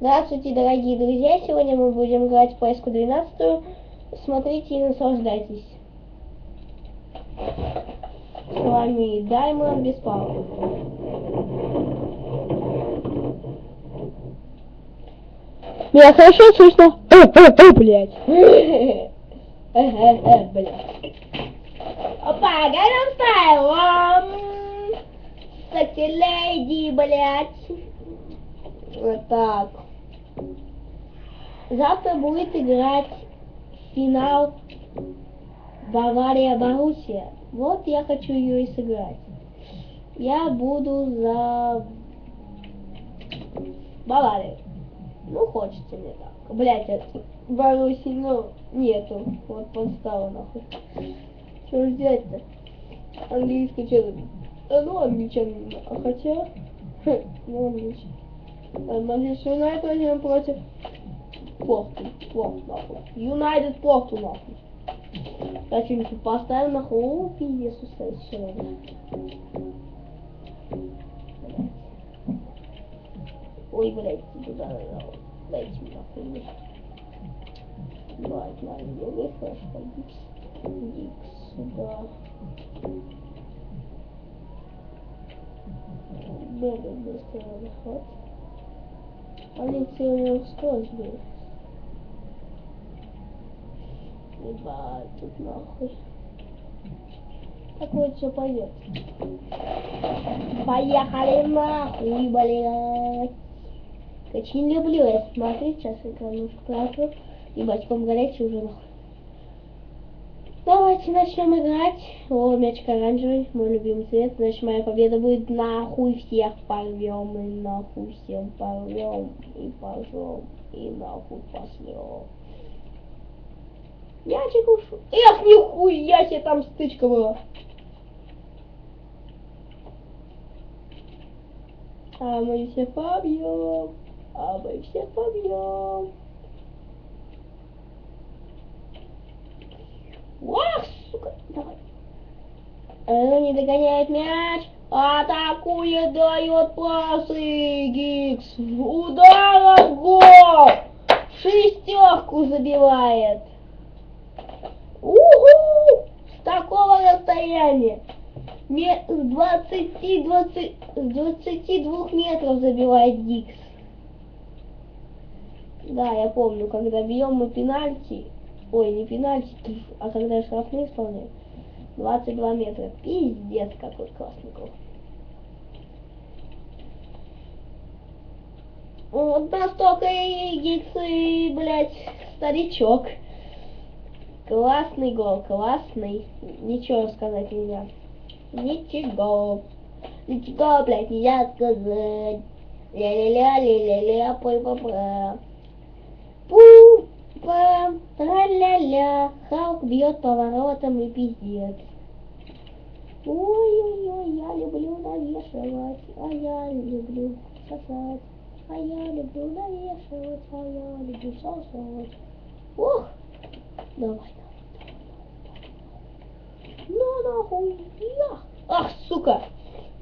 Здравствуйте, дорогие друзья! Сегодня мы будем играть в поиску 12 Смотрите и наслаждайтесь. С вами Даймон Беспалов. Меня хорошо слышно? Э, э, э, блядь. Э-э-э, блядь. Опа, Gangnam Style! Секси леди, блядь. Вот так. Завтра будет играть финал Бавария-Боруссия. Вот я хочу ее и сыграть. Я буду за Баварию. Ну, хочется мне так. Блять, это Боруссии, ну, нету. Вот подстава нахуй. Что взять-то? Английский что а, ну, англичанин. А хотя... Хм, ну, англичанин. Манчестер Юнайтед возьмем против Порту. Порту, нахуй. Юнайтед Порту, нахуй. Я что-нибудь поставил, нахуй. О, пиздец, устать сегодня. Ой, блядь, туда, дайте мне нахуй. Давай, на, не рефреш, пойдите. Дикс, сюда. Бегай быстро, захват. Полиция у него скорость будет. Ебать, тут нахуй. Так вот все пойдет. Поехали нахуй, блядь. Очень люблю я смотреть, сейчас экран красу. Ебать, ком горячий уже нахуй. Давайте начнем играть. О, мячик оранжевый, мой любимый цвет. Значит, моя победа будет нахуй всех порвем. И нахуй всем порвем. И пожжем. И нахуй пошлем. Мячик ушел. Эх, нихуя себе там стычка была. А мы всех побьем. А мы всех побьем. Ах, сука, давай. Э, не догоняет мяч. Атакует, дает пасы. Гикс. Ударом гол. Шестерку забивает. Угу! С такого расстояния. С 20, 20, с 22 метров забивает Гикс. Да, я помню, когда бьем мы пенальти, Ой, не пенальти, а когда штрафные исполняю. 22 метра. Пиздец, какой классный гол. Вот настолько гиксы, блядь, старичок. Классный гол, классный. Ничего сказать нельзя. Ничего. Ничего, блядь, нельзя сказать. Ля-ля-ля-ля-ля-ля, пой-па-па. Пу! Пам, тра-ля-ля, Халк бьет поворотом и пиздец. Ой-ой-ой, я люблю навешивать, а я люблю сосать. А я люблю навешивать, а я люблю сосать. Ох! Давай, давай, давай. Ну нахуй, я. Ах, сука!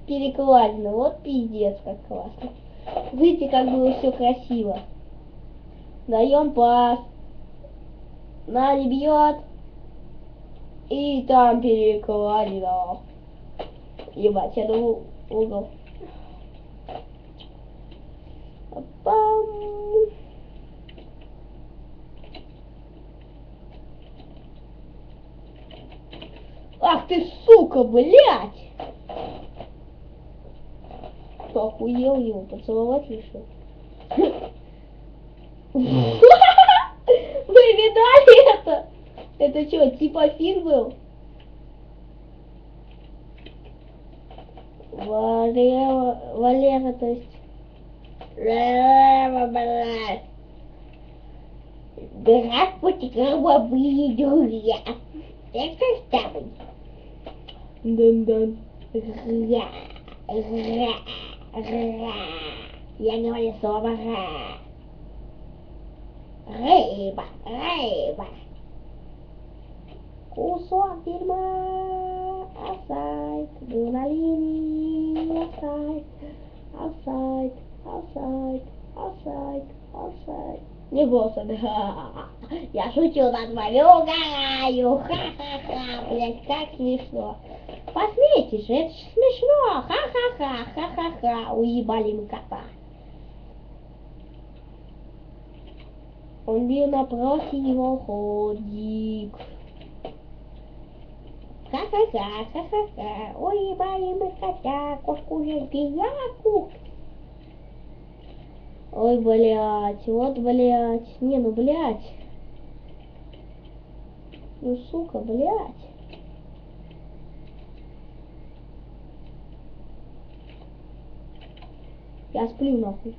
Перекладина, вот пиздец, как классно. Видите, как было все красиво. Даем пас. Нади бьет. И там перекладина. Ебать, я думал угол. Пам. Ах ты, сука, блядь! Что, охуел его? Поцеловать решил? Вы видали это? Это что, типа фильм был? Валера, Валера, то есть. Валера, блядь. Здравствуйте, гробовые друзья. Это самый. Дун-дун. Ра, ра, ра. Я говорю слово ра. Рыба, рыба. Кусок дерьма. Офсайд. Был на линии. Офсайд. Офсайд. Офсайд. Не голосом. Я шучу над вами, угораю. Ха-ха-ха, блядь, как смешно. Посмейтесь же, это ж смешно. Ха-ха-ха, ха-ха-ха. Уебали мы кота. Он бил напротив его ходик. Ха-ха-ха, ха-ха-ха. Уебали мы кота, кошку же пияку. Ой, блядь, вот, блядь. Не, ну, блядь. Ну, сука, блядь. Я сплю, нахуй.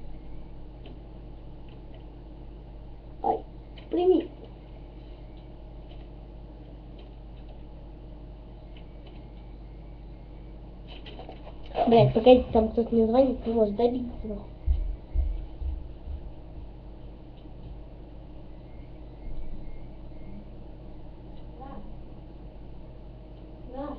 Ай, прими. Блядь, погоди, там кто-то мне звонит, не может добиться. нахуй. Да. Да.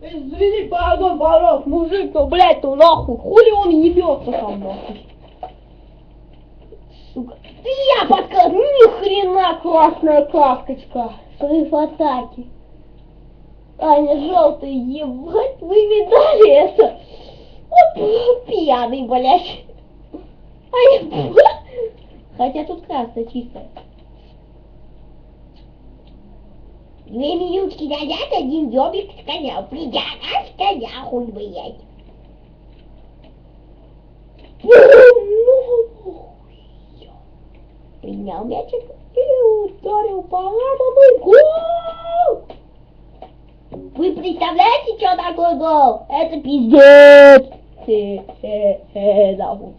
Извини, пардон, пожалуйста, мужик, ну, блядь, ну нахуй, хули он ебется там, нахуй. Сука. Я подказ, ни хрена классная каскочка. Срыв атаки. Аня, желтый, ебать, вы видали это? Пьяный, блядь. Аня, Хотя тут красная чистая. Две минутки назад один ёбик сказал, придя на коня хуй блядь. Принял мячик и ударил по рамам и гол! Вы представляете, что такое гол? Это пиздец! Хе-хе-хе, нахуй.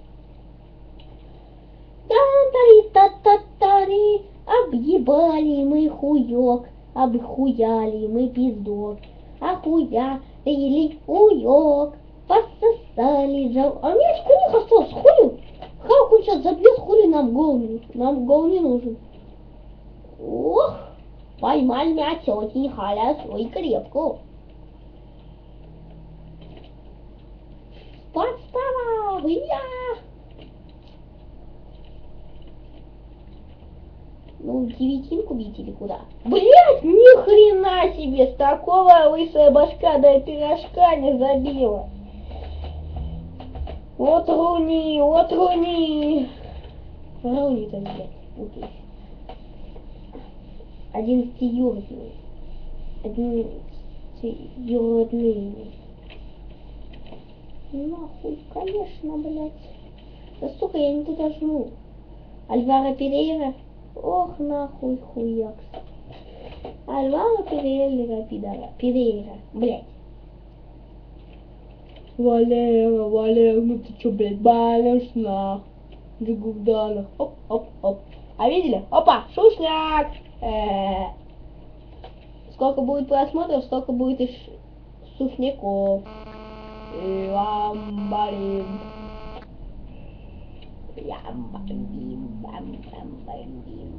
Та-тари-та-та-тари, объебали мы хуёк, обхуяли мы пиздок, охуяли хуёк, пососали жал. А у них остался, хули? Как он сейчас забьет, хули нам гол не Нам гол не нужен. Ох, поймали мяч очень хорошо и крепко. Подстава! Я! Ну, девятинку бить или куда? Блять, ни хрена себе, с такого лысая башка до пирожка не забила. Вот Руни, вот Руни. Руни-то, блядь, путаюсь. Одиннадцатиюродный. Одиннадцатиюродный. Нахуй, конечно, блядь. Да сука, я не туда жму. Альвара Перейра. Ох, нахуй, хуякс. Альвара Перейра, пидора. Перейра, блядь. Валера, Валера, ну ты чё, блядь, балишь на Гугдана. Оп, оп, оп. А видели? Опа, шушняк! Э-э. Сколько будет просмотров, столько будет и ш-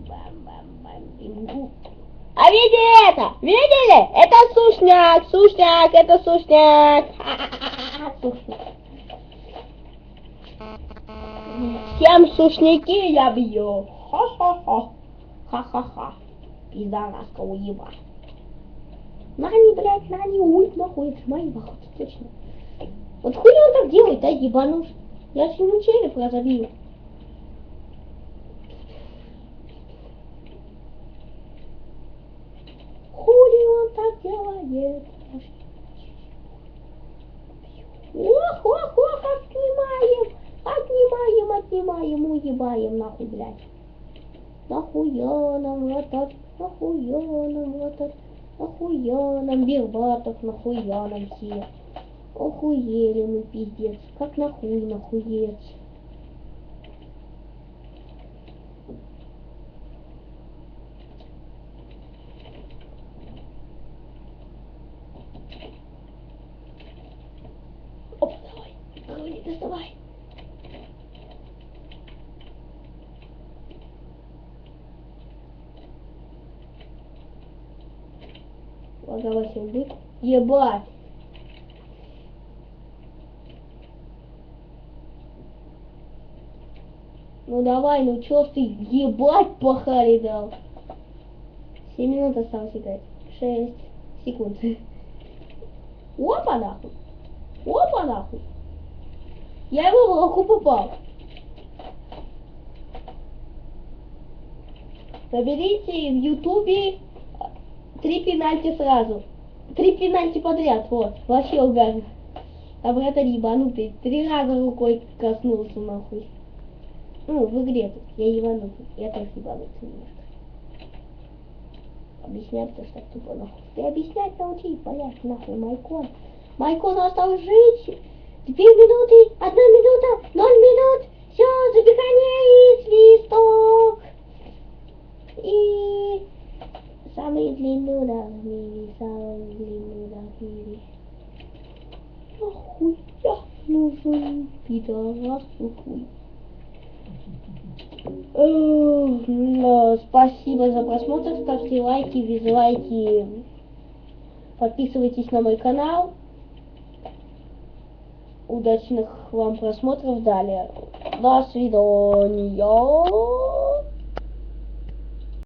бам-бам-бам-бим. А видели это? Видели? Это сушняк, сушняк, это сушняк. Всем сушняки я бью. Ха-ха-ха. Ха-ха-ха. Пидораска уеба. Нани, блядь, Нани, ульт нахуй, отжимай ебахот, точно. Вот хули он так делает, а, ебануш? Я ж ему череп разобью. Хули он так делает? Ох, ох, ох, отнимаем, отнимаем, отнимаем, уебаем, нахуй, блядь. Нахуя нам латать, нахуя нам латать, нахуя нам Бербатов, нахуя нам все. Охуели мы, пиздец. Как нахуй нахуец. Опа, давай. Говори, доставай. Лагалась я Ебать! Ну давай, ну чё ты ебать пахали дал? 7 минут осталось играть. 6 секунд. Опа нахуй. Опа нахуй. Я его в лоху попал. Наберите в ютубе э, три пенальти сразу. Три пенальти подряд, вот. Вообще угар. Там это ебанутый. Три раза рукой коснулся нахуй. Ну, в игре тут. Я ебанутый. Я тоже ебанутый немножко. Объяснять то, что тупо нахуй. Ты объяснять научись, блядь, нахуй, Майкон. Майкон осталось жить. Две минуты, одна минута, ноль минут. Все, забегание и свисток. И самый длинный удар в мире, самый длинный удар в мире. Нахуя нужен пидорасу хуй? Спасибо за просмотр, ставьте лайки, дизлайки, подписывайтесь на мой канал. Удачных вам просмотров далее. До свидания.